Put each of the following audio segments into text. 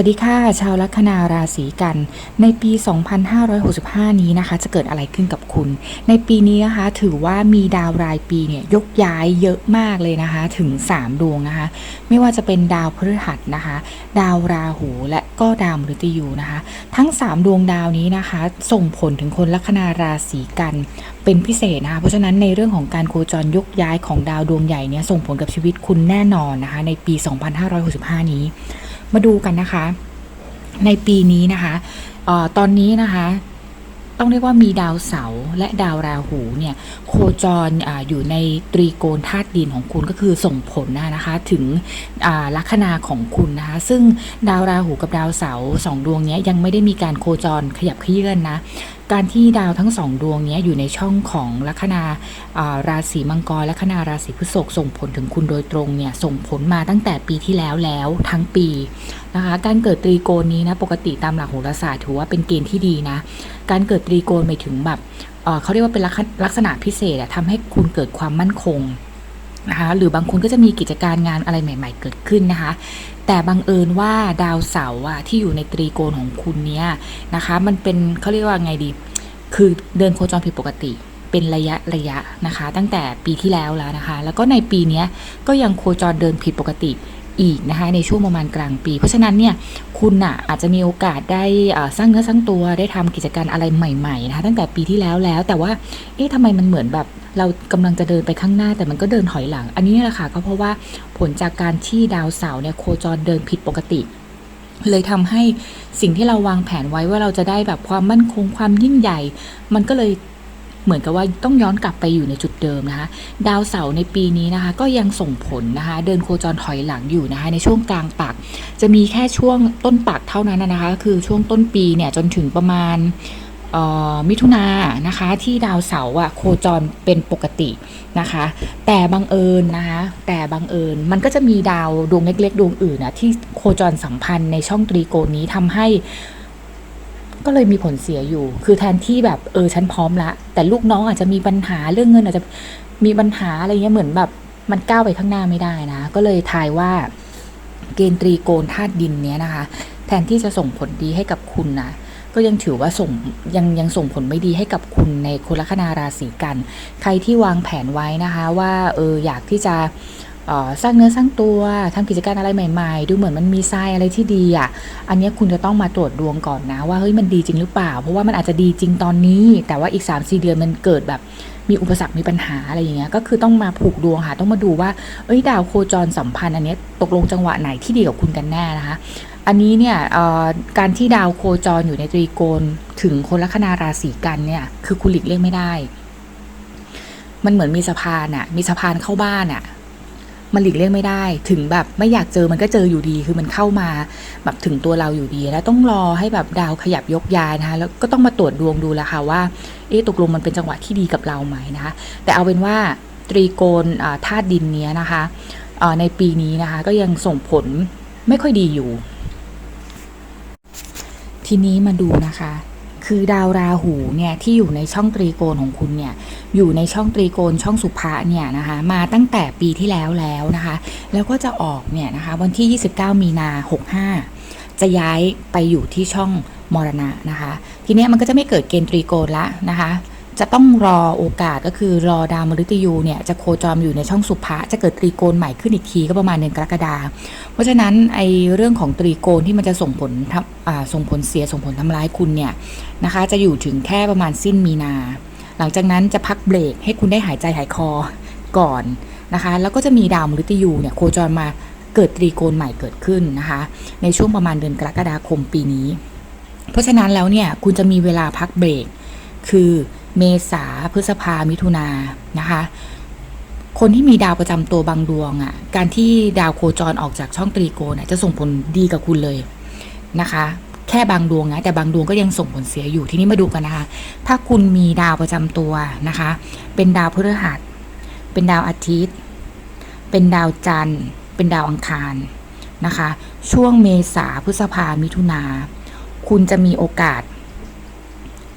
วัสดีค่ะ ชาวลัคนาราศีกัน ในปี 2565 นี้นะคะ จะเกิดอะไรขึ้นกับคุณ ในปีนี้นะคะ ถือว่ามีดาวรายปีเนี่ยยกย้ายเยอะมากเลยนะคะ ถึง 3 ดวงนะคะ ไม่ว่าจะเป็นดาวพฤหัสนะคะ ดาวราหูและก็ดาวมฤตยูนะคะ ทั้ง 3 ดวงดาวนี้นะคะ ส่งผลถึงคนลัคนาราศีกันเป็นพิเศษนะคะ เพราะฉะนั้นในเรื่องของการโคจรยกย้ายของดาวดวงใหญ่เนี่ยส่งผลกับชีวิตคุณแน่นอนนะคะ ในปี 2565 นี้ มาดูกันนะคะ ในปีนี้นะคะออตอนนี้นะคะ ต้องเรียกว่ามีดาวเสาร์และดาวราหูเนี่ย โคจรออยู่ในตรีโกณธาตุดินของคุณก็คือส่งผลนะคะ ถึงลัคนาของคุณนะคะ ซึ่งดาวราหูกับดาวเสาร์สองดวงนี้ยังไม่ได้มีการโคจรขยับเขยื่อนนะ การที่ดาวทั้งสองดวงนี้อยู่ในช่องของลัคนาราศีมังกรและลัคนาราศีพฤษภส่งผลถึงคุณโดยตรงเนี่ยส่งผลมาตั้งแต่ปีที่แล้วแล้วทั้งปีนะคะการเกิดตรีโกณนี้นะปกติตามหลักโหราศาสตร์ถือว่าเป็นเกณฑ์ที่ดีนะการเกิดตรีโกณหมายถึงแบบเขาเรียกว่าเป็นลักษณะพิเศษทำให้คุณเกิดความมั่นคงนะคะหรือบางคนก็จะมีกิจการงานอะไรใหม่ ๆ เกิดขึ้นนะคะ แต่บังเอิญว่าดาวเสาร์อะที่อยู่ในตรีโกณของคุณเนี้ยนะคะ มันเป็นเขาเรียกว่าไงดี คือเดินโคจรผิดปกติเป็นระยะระยะนะคะ ตั้งแต่ปีที่แล้วแล้วนะคะ แล้วก็ในปีนี้ก็ยังโคจรเดินผิดปกติ อีกนะคะในช่วงประมาณกลางปี เพราะฉะนั้นเนี่ยคุณอะอาจจะมีโอกาสได้สร้างเนื้อสร้างตัวได้ทำกิจการอะไรใหม่ๆนะคะตั้งแต่ปีที่แล้วแล้ว แต่ว่าเอ๊ะทำไมมันเหมือนแบบเรากำลังจะเดินไปข้างหน้าแต่มันก็เดินถอยหลัง อันนี้แหละค่ะก็เพราะว่าผลจากการที่ดาวเสาร์เนี่ยโคจรเดินผิดปกติเลยทำให้สิ่งที่เราวางแผนไว้ว่าเราจะได้แบบความมั่นคงความยิ่งใหญ่ มันก็เลย เหมือนกับว่าต้องย้อนกลับไปอยู่ในจุดเดิมนะคะ ดาวเสาร์ในปีนี้นะคะ ก็ยังส่งผลนะคะ เดินโคจรถอยหลังอยู่นะคะ ในช่วงกลางปัก จะมีแค่ช่วงต้นปักเท่านั้นนะคะ คือช่วงต้นปีเนี่ยจนถึงประมาณมิถุนานะคะที่ดาวเสาร์อะโคจรเป็นปกตินะคะ แต่บังเอิญนะคะแต่บังเอิญมันก็จะมีดาวดวงเล็กๆ ดวงอื่นนะที่โคจรสัมพันธ์ในช่องตรีโกณนี้ทำให้ ก็เลยมีผลเสียอยู่ คือแทนที่แบบเออฉันพร้อมละ แต่ลูกน้องอาจจะมีปัญหาเรื่องเงินอาจจะมีปัญหาอะไรเงี้ยเหมือนแบบมันก้าวไปข้างหน้าไม่ได้นะ ก็เลยทายว่าเกณฑ์ตรีโกณธาตุดินเนี้ยนะคะ แทนที่จะส่งผลดีให้กับคุณนะก็ยังถือว่าส่งยังยังส่งผลไม่ดีให้กับคุณในคนลัคนาราศีกัน ใครที่วางแผนไว้นะคะ ว่าเอออยากที่จะ สร้างเนื้อสร้างตัวทำกิจการอะไรใหม่ๆ ดูเหมือนมันมีทรายอะไรที่ดีอะอันนี้คุณจะต้องมาตรวจดวงก่อนนะว่าเฮ้ยมันดีจริงหรือเปล่า เพราะว่ามันอาจจะดีจริงตอนนี้ แต่ว่าอีก3าสี่เดือนมันเกิดแบบมีอุปสรรคมีปัญหาอะไรอย่างเงี้ยก็คือต้องมาผูกดวงค่ะ ต้องมาดูว่าเอ้ยดาวโคจรสัมพันธ์อันนี้ตกลงจังหวะไหนที่ดีกับคุณกันแน่นะคะ อันนี้เนี่ยการที่ดาวโคจรอยู่ในตรีโกณถึงคนลัคนาราศีกันเนี่ยคือคุณหลีกเลี่ยงไม่ได้ มันเหมือนมีสะพานอะมีสะพานเข้าบ้านอะ มันหลีกเลี่ยงไม่ได้ ถึงแบบไม่อยากเจอมันก็เจออยู่ดี คือมันเข้ามาแบบถึงตัวเราอยู่ดี แล้วต้องรอให้แบบดาวขยับยกย้ายนะคะแล้วก็ต้องมาตรวจดวงดูแล้วค่ะว่า เอ๊ะตกลงมันเป็นจังหวะที่ดีกับเราไหมนะคะ แต่เอาเป็นว่าตรีโกณธาตุดินเนี้ยนะคะในปีนี้นะคะก็ยังส่งผลไม่ค่อยดีอยู่ ทีนี้มาดูนะคะ คือดาวราหูเนี่ยที่อยู่ในช่องตรีโกณของคุณเนี่ยอยู่ในช่องตรีโกณช่องสุภะเนี่ยนะคะมาตั้งแต่ปีที่แล้วแล้วนะคะ แล้วก็จะออกเนี่ยนะคะวันที่ 29 มีนา65 จะย้ายไปอยู่ที่ช่องมรณะนะคะ ทีนี้มันก็จะไม่เกิดเกณฑ์ตรีโกณละนะคะ จะต้องรอโอกาสก็คือรอดาวมฤตยูเนี่ยจะโคจรอยู่ในช่องสุภะจะเกิดตรีโกณใหม่ขึ้นอีกทีก็ประมาณเดือนกรกฎาเพราะฉะนั้นไอเรื่องของตรีโกณที่มันจะส่งผลส่งผลเสียส่งผลทำร้ายคุณเนี่ยนะคะ จะอยู่ถึงแค่ประมาณสิ้นมีนา หลังจากนั้นจะพักเบรกให้คุณได้หายใจหายคอก่อนนะคะ แล้วก็จะมีดาวมฤตยูเนี่ยโคจรมาเกิดตรีโกณใหม่เกิดขึ้นนะคะ ในช่วงประมาณเดือนกรกฎาคมปีนี้ เพราะฉะนั้นแล้วเนี่ยคุณจะมีเวลาพักเบรกคือ เมษาพฤษภามิถุนานะคะ คนที่มีดาวประจำตัวบางดวงอะ่ะ การที่ดาวโคจรออกจากช่องตรีโกณจะส่งผลดีกับคุณเลยนะคะ แค่บางดวงนะแต่บางดวงก็ยังส่งผลเสียอยู่ทีนี้มาดูกันนะคะ ถ้าคุณมีดาวประจำตัวนะคะ เป็นดาวพฤหัส เป็นดาวอาทิตย์ เป็นดาวจันทร์ เป็นดาวอังคารนะคะ ช่วงเมษาพฤษภามิถุนาคุณจะมีโอกาส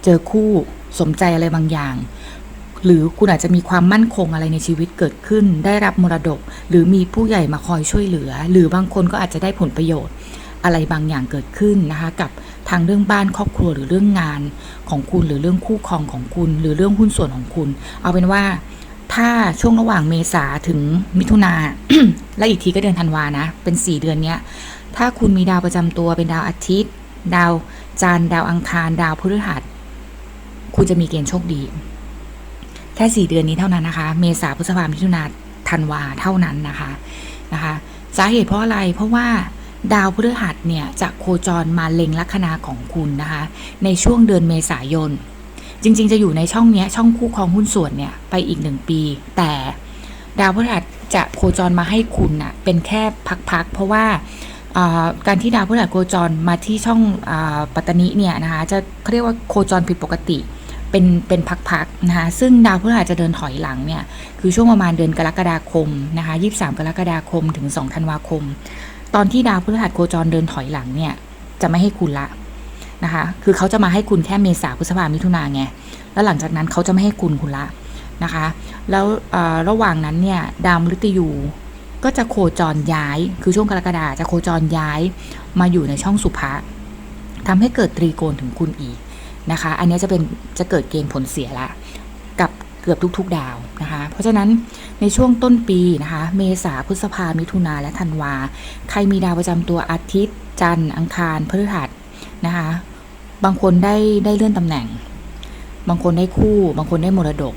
เจอคู่ สมใจอะไรบางอย่าง หรือคุณอาจจะมีความมั่นคงอะไรในชีวิตเกิดขึ้น ได้รับมรดก หรือมีผู้ใหญ่มาคอยช่วยเหลือ หรือบางคนก็อาจจะได้ผลประโยชน์อะไรบางอย่างเกิดขึ้นนะคะกับทางเรื่องบ้านครอบครัวหรือเรื่องงานของคุณหรือเรื่องคู่ครองของคุณ หรือเรื่องหุ้นส่วนของคุณ เอาเป็นว่าถ้าช่วงระหว่างเมษาถึงมิถุนาและอีกทีก็เดือนธันวานะ เป็น 4 เดือนเนี้ย ถ้าคุณมีดาวประจำตัวเป็นดาวอาทิตย์ ดาวจันทร์ดาวอังคาร ดาวพฤหัส คุณจะมีเกณฑ์โชคดี แค่4เดือนนี้เท่านั้นนะคะ เมษาพฤษภามิถุนาธันวาเท่านั้นนะคะนะคะ สาเหตุเพราะอะไรเพราะว่าดาวพฤหัสเนี่ยจะโคจรมาเล็งลัคนาของคุณนะคะ ในช่วงเดือนเมษายน จริงๆ จะอยู่ในช่องนี้ช่องคู่ครองหุ้นส่วนเนี่ยไปอีกหนึ่งปี แต่ดาวพฤหัสจะโคจรมาให้คุณน่ะเป็นแค่พักๆ เพราะว่าการที่ดาวพฤหัสโคจรมาที่ช่องอปัตตนิเนี่ยนะคะจะเขาเรียกว่าโคจรผิดปกติ เป็นเป็นพักๆนะคะซึ่งดาวพฤหัสจะเดินถอยหลังเนี่ยคือช่วงประมาณเดือนกรกฎาคมนะคะ23 กรกฎาคมถึง 2 ธันวาคม ตอนที่ดาวพฤหัสโคจรเดินถอยหลังเนี่ยจะไม่ให้คุณละนะคะคือเขาจะมาให้คุณแค่เมษาพฤษภามิถุนาไงแล้วหลังจากนั้นเขาจะไม่ให้คุณคุณละนะคะ แล้วระหว่างนั้นเนี่ยดาวมฤตยูก็จะโคจรย้าย คือช่วงกรกฎาจะโคจรย้ายมาอยู่ในช่องสุภะทำให้เกิดตรีโกณถึงคุณอีก นะคะ อันนี้จะเป็นจะเกิดเกณฑ์ผลเสียละกับเกือบทุกๆดาวนะคะ เพราะฉะนั้นในช่วงต้นปีนะคะ เมษาพฤษภามิถุนาและธันวา ใครมีดาวประจำตัวอาทิตย์ จันทร์อังคารพฤหัสนะคะ บางคนได้ได้เลื่อนตำแหน่ง บางคนได้คู่ บางคนได้มรดก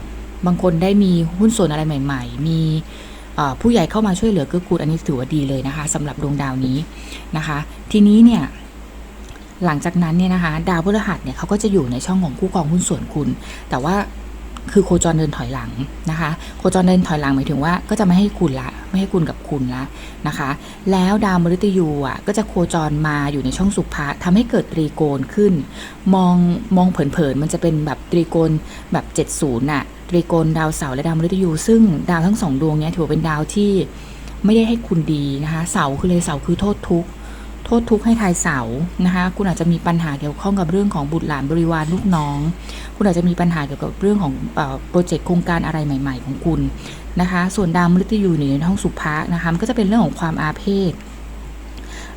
บางคนได้มีหุ้นส่วนอะไรใหม่ ๆ มีผู้ใหญ่เข้ามาช่วยเหลือเกื้อกูลอันนี้ถือว่าดีเลยนะคะสำหรับดวงดาวนี้นะคะ ทีนี้เนี่ย หลังจากนั้นเนี่ยนะคะดาวพฤหัสเนี่ยเขาก็จะอยู่ในช่องของคู่ครองหุ้นส่วนคุณ แต่ว่าคือโคจรเดินถอยหลังนะคะ โคจรเดินถอยหลังหมายถึงว่าก็จะไม่ให้คุณละ ไม่ให้คุณกับคุณละนะคะ แล้วดาวมฤตยูอะก็จะโคจรมาอยู่ในช่องสุภะทำให้เกิดตรีโกณขึ้น มองมองเผินๆมันจะเป็นแบบตรีโกณแบบ70น่ะตรีโกณดาวเสาร์และดาวมฤตยู ซึ่งดาวทั้งสองดวงเนี้ยถือว่าเป็นดาวที่ไม่ได้ให้คุณดีนะคะ เสาคือเลยเสาคือโทษทุกข์ โทษทุกข์ให้ทายเสานะคะ คุณอาจจะมีปัญหาเกี่ยวข้องกับเรื่องของบุตรหลานบริวารลูกน้อง คุณอาจจะมีปัญหาเกี่ยวกับเรื่องของโปรเจกต์โครงการอะไรใหม่ ๆ ของคุณนะคะ ส่วนดาวมฤตยูอยู่ในห้องสุภะนะคะมันก็จะเป็นเรื่องของความอาเพศ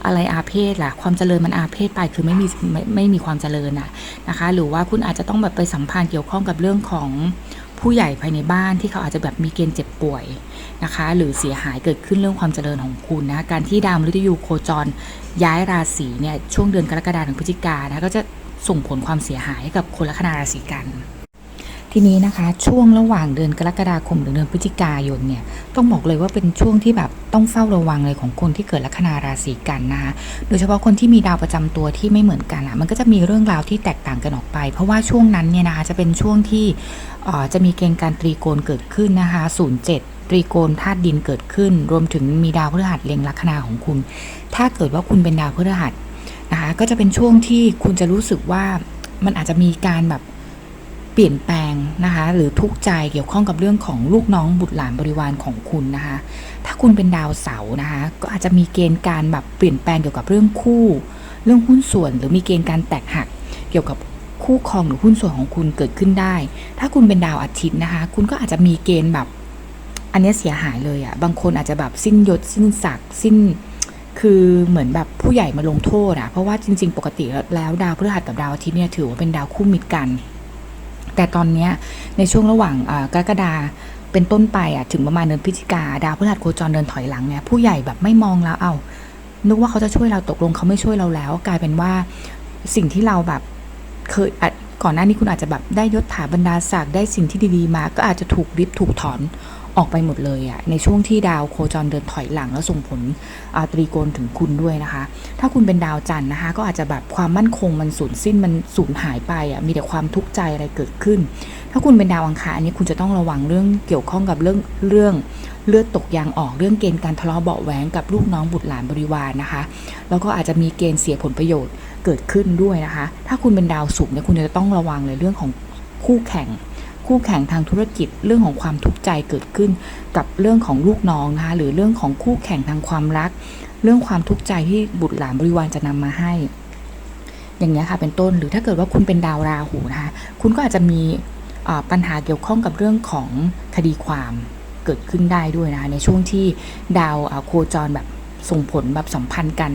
อะไรอาเพศล่ะ ความเจริญมันอาเพศไปคือไม่มีไม่ไม่มีความเจริญน่ะนะคะ หรือว่าคุณอาจจะต้องแบบไปสัมพันธ์เกี่ยวข้องกับเรื่องของ ผู้ใหญ่ภายในบ้านที่เขาอาจจะแบบมีเกณฑ์เจ็บป่วยนะคะ หรือเสียหายเกิดขึ้นเรื่องความเจริญของคุณนะการที่ดาวมฤตยูโคจรย้ายราศีเนี่ยช่วงเดือนกรกฎาคมถึงพฤศจิกานะก็จะส่งผลความเสียหายกับคนลัคนาราศีกัน ทีนี้นะคะช่วงระหว่างเดือนกรกฎาคมถึงเดือนพฤศจิกายนเนี่ยต้องบอกเลยว่าเป็นช่วงที่แบบต้องเฝ้าระวังเลยของคนที่เกิดลัคนาราศีกันนะคะโดยเฉพาะคนที่มีดาวประจำตัวที่ไม่เหมือนกันอะมันก็จะมีเรื่องราวที่แตกต่างกันออกไป เพราะว่าช่วงนั้นเนี่ยนะคะจะเป็นช่วงที่จะมีเกณฑ์การตรีโกณเกิดขึ้นนะคะ07ตรีโกณธาตุดินเกิดขึ้น รวมถึงมีดาวพฤหัสเล็งลัคนาของคุณ ถ้าเกิดว่าคุณเป็นดาวพฤหัสนะคะก็จะเป็นช่วงที่คุณจะรู้สึกว่ามันอาจจะมีการแบบ เปลี่ยนแปลงนะคะ หรือทุกข์ใจเกี่ยวข้องกับเรื่องของลูกน้องบุตรหลานบริวารของคุณนะคะ ถ้าคุณเป็นดาวเสาร์นะคะ ก็อาจจะมีเกณฑ์การแบบเปลี่ยนแปลงเกี่ยวกับเรื่องคู่ เรื่องหุ้นส่วน หรือมีเกณฑ์การแตกหักเกี่ยวกับคู่ครองหรือหุ้นส่วนของคุณเกิดขึ้นได้ ถ้าคุณเป็นดาวอาทิตย์นะคะ คุณก็อาจจะมีเกณฑ์แบบ อันนี้เสียหายเลยอะ่ะ บางคนอาจจะแบบสิ้นยศสิ้นศักดิ์สิ้น คือเหมือนแบบผู้ใหญ่มาลงโทษอะ เพราะว่าจริง ๆ ปกติแล้วดาวพฤหัสกับดาวอาทิตย์เนี่ยถือว่าเป็นดาวคู่มิตรกัน แต่ตอนนี้ในช่วงระหว่างกรกฎาเป็นต้นไปอะถึงประมาณเดือนพฤศจิกาดาวพฤหัสโคจรเดินถอยหลังเนี่ยผู้ใหญ่แบบไม่มองแล้วเอานึกว่าเขาจะช่วยเราตกลงเขาไม่ช่วยเราแล้ว กลายเป็นว่าสิ่งที่เราแบบเคยอะก่อนหน้านี้คุณอาจจะแบบได้ยศถาบรรดาศักดิ์ได้สิ่งที่ดีๆมา ก็อาจจะถูกริบถูกถอน ออกไปหมดเลยอะในช่วงที่ดาวโคจรเดินถอยหลังแล้วส่งผลตรีโกณถึงคุณด้วยนะคะ ถ้าคุณเป็นดาวจันทร์นะคะ ก็อาจจะแบบความมั่นคงมันสูญสิ้นมันสูญหายไปอะมีแต่ความทุกข์ใจอะไรเกิดขึ้น ถ้าคุณเป็นดาวอังคารอันนี้คุณจะต้องระวังเรื่องเกี่ยวข้องกับเรื่องเรื่องเลือดตกยางออกเรื่องเกณฑ์การทะเลาะเบาะแหวงกับลูกน้องบุตรหลานบริวารนะคะ แล้วก็อาจจะมีเกณฑ์เสียผลประโยชน์เกิดขึ้นด้วยนะคะ ถ้าคุณเป็นดาวศุกร์เนี่ยคุณจะต้องระวังเลยเรื่องของคู่แข่ง คู่แข่งทางธุรกิจ เรื่องของความทุกข์ใจเกิดขึ้น กับเรื่องของลูกน้องนะคะหรือเรื่องของคู่แข่งทางความรัก เรื่องความทุกข์ใจที่บุตรหลานบริวารจะนำมาให้ อย่างนี้ค่ะเป็นต้นหรือถ้าเกิดว่าคุณเป็นดาวราหูนะคะคุณก็อาจจะมีปัญหาเกี่ยวข้องกับเรื่องของคดีความเกิดขึ้นได้ด้วยนะคะในช่วงที่ดาวโคจรแบบส่งผลแบบสัมพันธ์กัน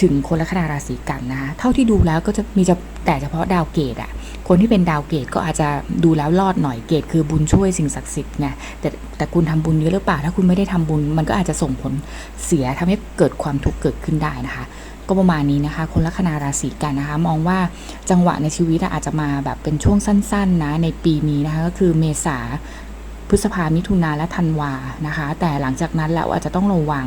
ถึงคนลัคนาราศีกันนะคะเท่าที่ดูแล้วก็จะมีจะแต่เฉพาะดาวเกตอะคนที่เป็นดาวเกตก็อาจจะดูแล้วรอดหน่อยเกตคือบุญช่วยสิ่งศักดิ์สิทธิ์ไงแต่แต่คุณทำบุญเยอะหรือเปล่า ถ้าคุณไม่ได้ทำบุญ มันก็อาจจะส่งผลเสียทำให้เกิดความทุกข์เกิดขึ้นได้นะคะ ก็ประมาณนี้นะคะ คนลัคนาราศีกันนะคะ มองว่าจังหวะในชีวิตอาจจะมาแบบเป็นช่วงสั้น ๆนะในปีนี้นะคะก็คือเมษา พฤษภามิถุนาและธันวานะคะ แต่หลังจากนั้นแล้วอาจจะต้องระวัง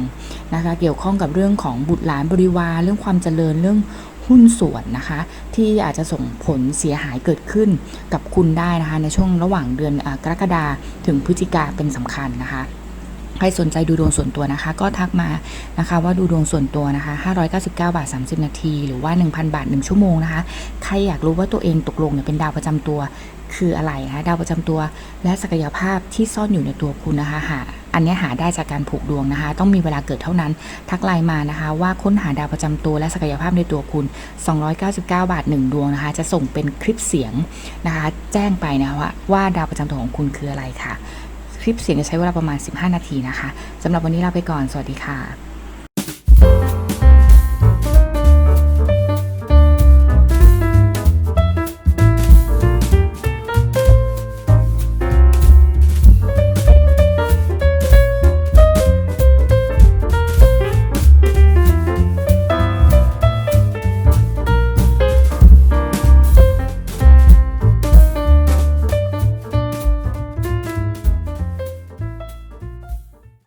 นะคะ เกี่ยวข้องกับเรื่องของบุตรหลานบริวารเรื่องความเจริญเรื่องหุ้นส่วนนะคะ ที่อาจจะส่งผลเสียหายเกิดขึ้นกับคุณได้นะคะ ในช่วงระหว่างเดือนอกรกฎาถึงพฤศจิกาเป็นสำคัญนะคะใครสนใจดูดวงส่วนตัวนะคะ ก็ทักมานะคะว่าดูดวงส่วนตัวนะคะ 599 บาท 30 นาที หรือว่า 1,000 บาท 1 ชั่วโมงนะคะ ใครอยากรู้ว่าตัวเองตกลงเนี่ยเป็นดาวประจำตัว คืออะไรนะคะดาวประจำตัวและศักยภาพที่ซ่อนอยู่ในตัวคุณนะคะหาอันนี้หาได้จากการผูกดวงนะคะ ต้องมีเวลาเกิดเท่านั้น ทักไลน์มานะคะ ว่าค้นหาดาวประจำตัวและศักยภาพในตัวคุณ 299 บาท 1 ดวงนะคะ จะส่งเป็นคลิปเสียงนะคะ แจ้งไปนะคะว่าว่าดาวประจำตัวของคุณคืออะไรค่ะ คลิปเสียงจะใช้เวลาประมาณ 15 นาทีนะคะสำหรับวันนี้ลาไปก่อน สวัสดีค่ะ